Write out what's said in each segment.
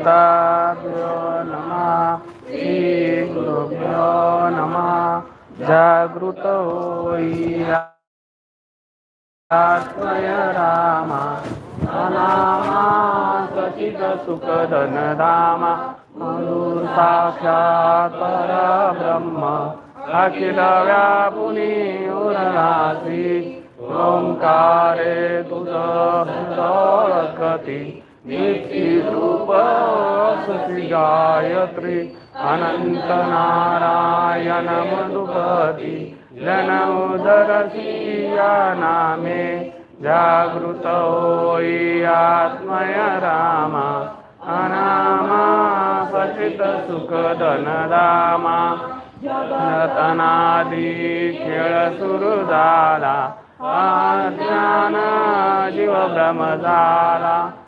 ताभ्यो नमः। श्रीगुरुभ्यो नमः। जागृत होई आत्मय रामा। अनामा सचित सुखधन धामा। मधुर साक्षात् परब्रह्म। अखिल व्यापुनी उरणासी ओंकारे गायत्री अनंत नारायण मधुपती जनोदरसी नामे जागृत होई आत्मय रामा अनामा सचित सुख धनदामा जगतनादी खेळ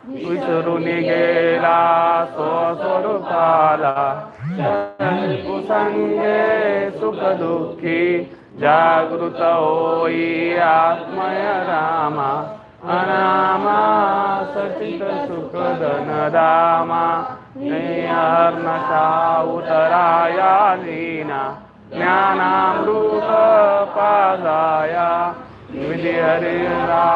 विसरून गेला स्वस्वरूपाला. कुसंगे सुख दुःखी जागृत होई आत्मय रामा अनामा सचित सुख धन दामा. नशा उतराया लीना ज्ञानामृत पाजाया विधी हरिरा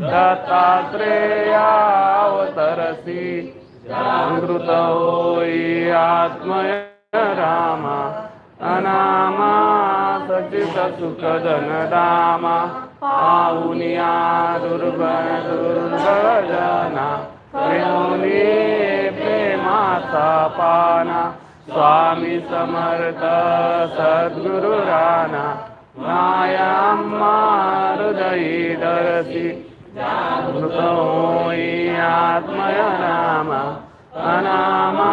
दत्तात्रेयावतरसी। दत्तात्रेया जागृत होई आत्मय रामा अनामा सचित सुख रामा पाहुनिया दुर्बळ दुर्बळ जना प्रेमाचा पाना। स्वामी समर्थ सद्गुरु राणा मायाम्मा हृदयी दरसी। जागृत होई आत्मय नामा अनामा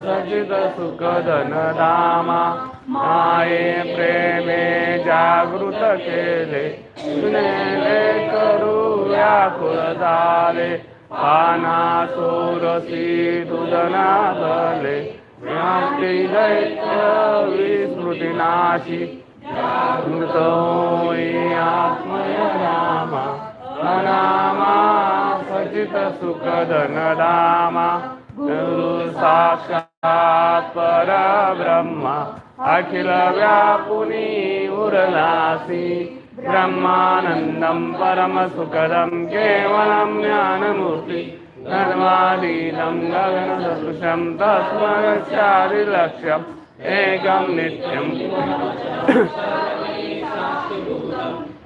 सचित सुख धन माये प्रेमे जागृत केले सुनेले करू व्याकुळ झाले। पाना सोरसी दुदना झाले व्याप्ती दैत्य विस्मृती नाशी। जागृत होई आत्मय रामा प्रणामा सचितसुखदनदामा। गुरुसाक्षात् परब्रह्म अखिलव्यापुनी उरलासि ब्रह्मानन्दं परमसुखदं केवलं ज्ञानमूर्ति। धर्मादीनं गगनसदृशं तस्मै एकं नित्यम्।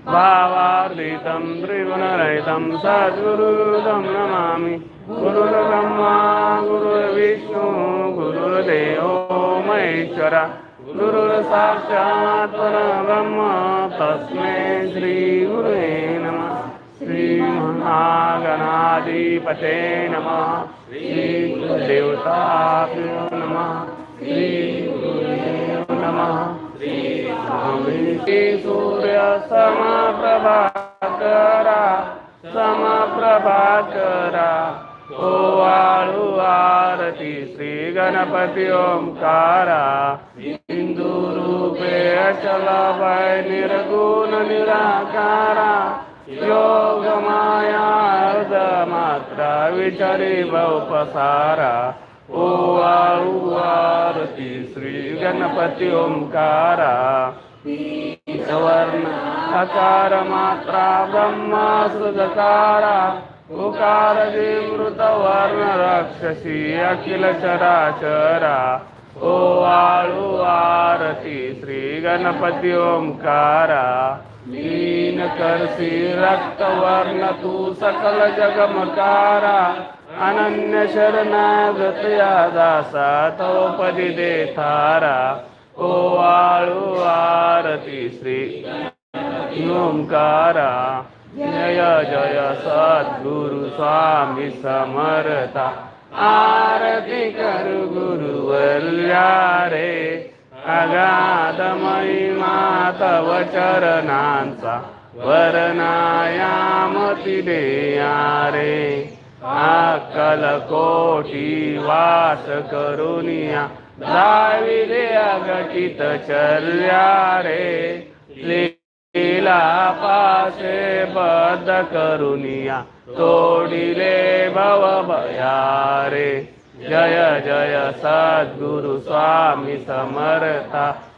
भावार्दितं त्रिगुणरहितं सद्गुरुदं नमामि। गुरुर्ब्रह्मा गुरुर्विष्णु गुरुर्देवो महेश्वर। गुरुर्साक्षात् परब्रह्म तस्मै श्रीगुरुवे नमः। श्रीमहागणाधिपते नमः। श्रीदेवताभ्यो नमः। श्रीगुरुदेव नमः। श्री सूर्य समप्रभाकरा समप्रभाकरा. ओ वाळू आरती श्री गणपती ओंकारा. हिंदू रूपे अचल वय निर्गुण निराकारा. योग माया अर्ध मात्र विचारी बहुपसारा. ओ वाळू आरती श्री गणपती ओंकारा. वर्ण अकार मात्रा ब्रह्मा सुदकारा उकार मृत वर्ण राक्षसी अखिल चराचरा ओ आळू आरती श्री गणपती ओंकारा। लीन करसी रक्त वर्ण तू सकल जगमकारा। अनन्य शरणागत या दासा तो पदी दे थारा ओवाळू आरती श्री. ओंकारा जय जय सद्गुरु स्वामी समर्था. आरती करू गुरुवर्या रे अगाध महिमा तव चरणांचा वर्णायामती देया रे अकल कोटी वास करुनिया. दाविले अगटित चर्या रे. लीला पासे बद करुनिया. तोडिले भव भयारे. जय जय सद्गुरु स्वामी समर्था.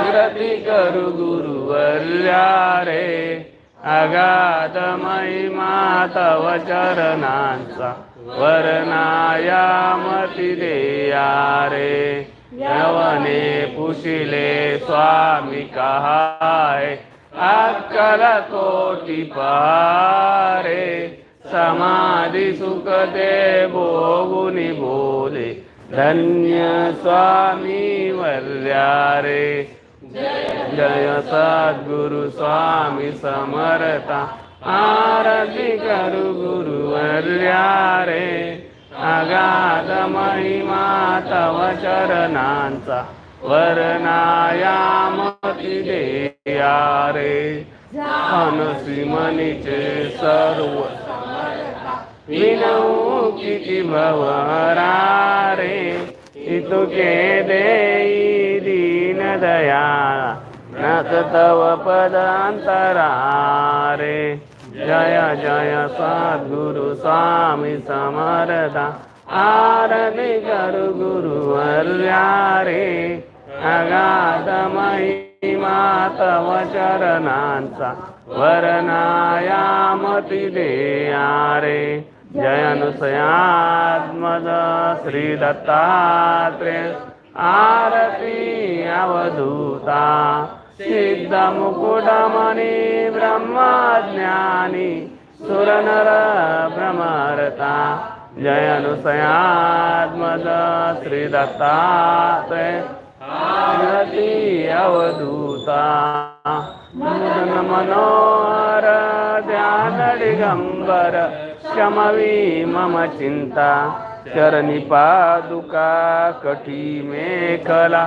विरती करू गुरुवर्या रे अगाध महिमा तव चरणांचा वर्णायामती देया रे. यवने पुशिले स्वामी कहाय अक्कल कोटी पारे. समाधी सुख दे भोगुनी बोले धन्य स्वामी वर्या रे. जय सद्गुरु स्वामी समरता आरती करू गुरुवर्या रे अगाध महिमा तव चरणांचा वर्णायामती देया रे मनीचे सर्व विनऊ किती भवरा रे इतुके देई दया नाथ तव पदांतरा रे जय जय सद्गुरु स्वामी समरदा आरती गुरु गुरुवर्या रे अगाध महिमा तव चरणांचा वरनायामति देयारे। जय जयनुसयात्मद श्री दत्तात्रेय आरती अवधूता। सिद्ध मुकुटमणि ब्रह्मज्ञानी सुरनर भ्रमरता जयनुसयात्मद श्री दत्तात्रेय। आरती अवधूता। मुदन मनोहर ध्यान दिगंबर शमवी मम चिंता। चरणी पादुका कठी मेखला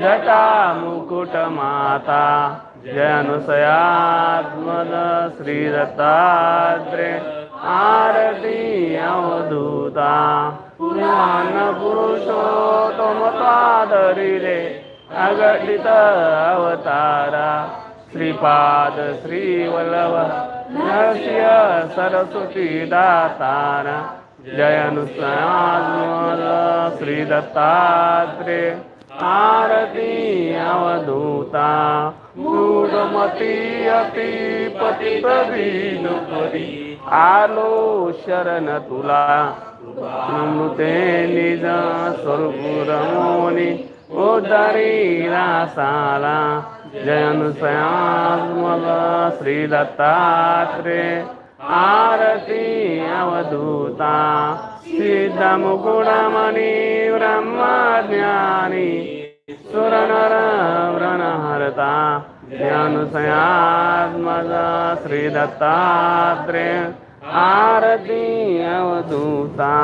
जटा मुकुट माता जनुसयात्मन श्री आरती अवधूता पुराण पुरुषोत्तम त्वादरिले अगटित अवतारा श्रीपाद श्रीवल्लभ नरसिंह सरस्वती दातारा जयनुसयात्मद श्री दत्तात्रे आरती अवधूता मूढमती अति पती आलो शरण तुला नमृते निज स्वरूपुरमोनी उदारी रासाला जयनुसयात्मल श्री दत्तात्रे आरती अवधूता सिद्ध मुकुडमणि ब्रह्मज्ञानी सुरनर व्रणहरता ज्ञानुसयात्मज श्री आरती अवधूता